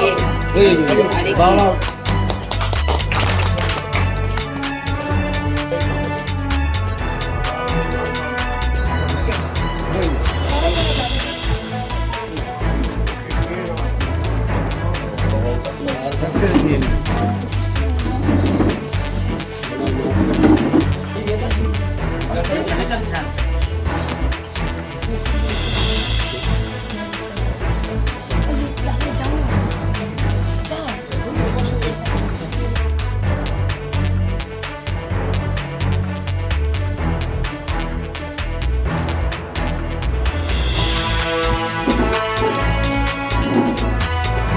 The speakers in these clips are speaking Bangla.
Ui, bao lâu? Thank you.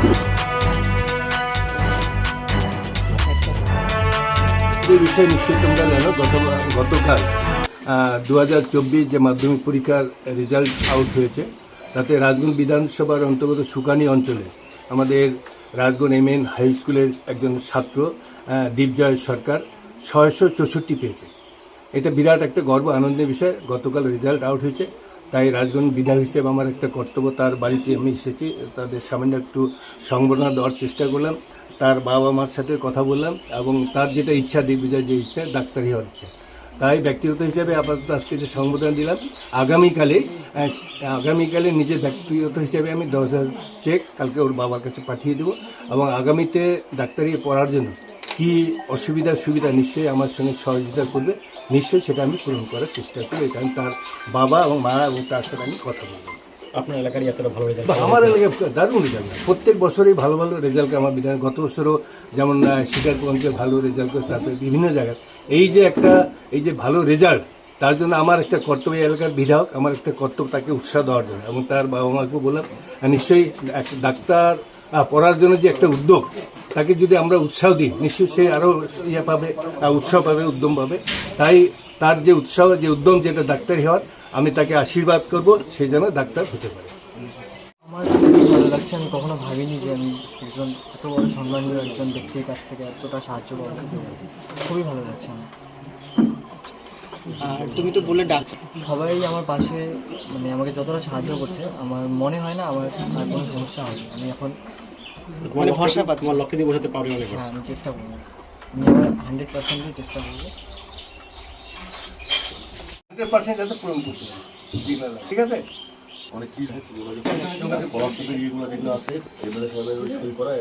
যে বিষয়ে গতকাল দু হাজার চব্বিশ যে মাধ্যমিক পরীক্ষার রেজাল্ট আউট হয়েছে, তাতে রাজগুন বিধানসভার অন্তর্গত সুকানি অঞ্চলে আমাদের রাজগুন এম এন হাই স্কুলের একজন ছাত্র দীপজয় সরকার ছয়শো চৌষট্টি পেয়েছে। এটা বিরাট একটা গর্ব, আনন্দের বিষয়। গতকাল রেজাল্ট আউট হয়েছে। তাই রাজগঞ্জ বিধায়ক হিসেবে আমার একটা কর্তব্য, তার বাড়িতে আমি এসেছি, তাদের সামান্য একটু সংবর্ধনা দেওয়ার চেষ্টা করলাম, তার বাবা মার সাথে কথা বললাম এবং তার যেটা ইচ্ছা দিগ্বিজয় যে ইচ্ছা, ডাক্তারি হওয়ার ইচ্ছা। তাই ব্যক্তিগত হিসাবে আপাতত আজকে যে সংবোধন দিলাম, আগামীকালে আগামীকালে নিজের ব্যক্তিগত হিসাবে আমি দশ হাজার চেক কালকে ওর বাবার কাছে পাঠিয়ে দেবো এবং আগামীতে ডাক্তারি পড়ার জন্য কি অসুবিধা সুবিধা নিশ্চয়ই আমার সঙ্গে সহযোগিতা করবে। নিশ্চয়ই সেটা আমি পূরণ করার চেষ্টা করব। কারণ তার বাবা এবং মা এবং তার সাথে আমি কথা বলব। আপনার এলাকারই এতটা ভালো রেজাল্ট আমার এলাকায় দারুণ রেজাল্ট প্রত্যেক বছরই ভালো ভালো রেজাল্ট আমার বিধান গত বছরও যেমন শিকারগঞ্জে ভালো রেজাল্ট করে তারপরে বিভিন্ন জায়গায়। এই যে একটা এই যে ভালো রেজাল্ট তার জন্য আমার একটা কর্তব্য এই এলাকার বিধায়ক আমার একটা কর্তব্য তাকে উৎসাহ দেওয়ার জন্য। এবং তার বাবা মাকে বললাম নিশ্চয়ই ডাক্তার পড়ার জন্য যে একটা উদ্যোগ, তাকে যদি আমরা উৎসাহ দিই, নিশ্চয়ই সে আরও ইয়ে পাবে উৎসাহ পাবে, উদ্যম পাবে। তাই তার যে উৎসাহ, যে উদ্যম, যেটা ডাক্তারি হওয়ার, আমি তাকে আশীর্বাদ করব, সে যেন ডাক্তার হতে পারে। আমার খুবই ভালো লাগছে, আমি কখনো ভাবিনি যে আমি একজন এত বড় সম্মানীয় একজন ব্যক্তির কাছ থেকে এতটা সাহায্য পাবো। খুবই ভালো লাগছে আমার। আর তুমি তো বললে ডাক্তার সবাই আমার পাশে মানে আমাকে যতটা সাহায্য করছে আমার মনে হয় না আমার আর কোনো সমস্যা হবে আমি এখন মানে ভরসা পাচ্ছ। তোমার লক্ষ্যে দিয়ে বোঝাতে পারবে মনে হ্যাঁ আমি চেষ্টা করব। আমি আমার হান্ড্রেড পার্সেন্টই চেষ্টা করব। হান্ড্রেড পার্সেন্ট যাতে পূরণ করতে পারি ঠিক আছে? অনেক কি যেগুলো আছে এগুলো সবাই সই করা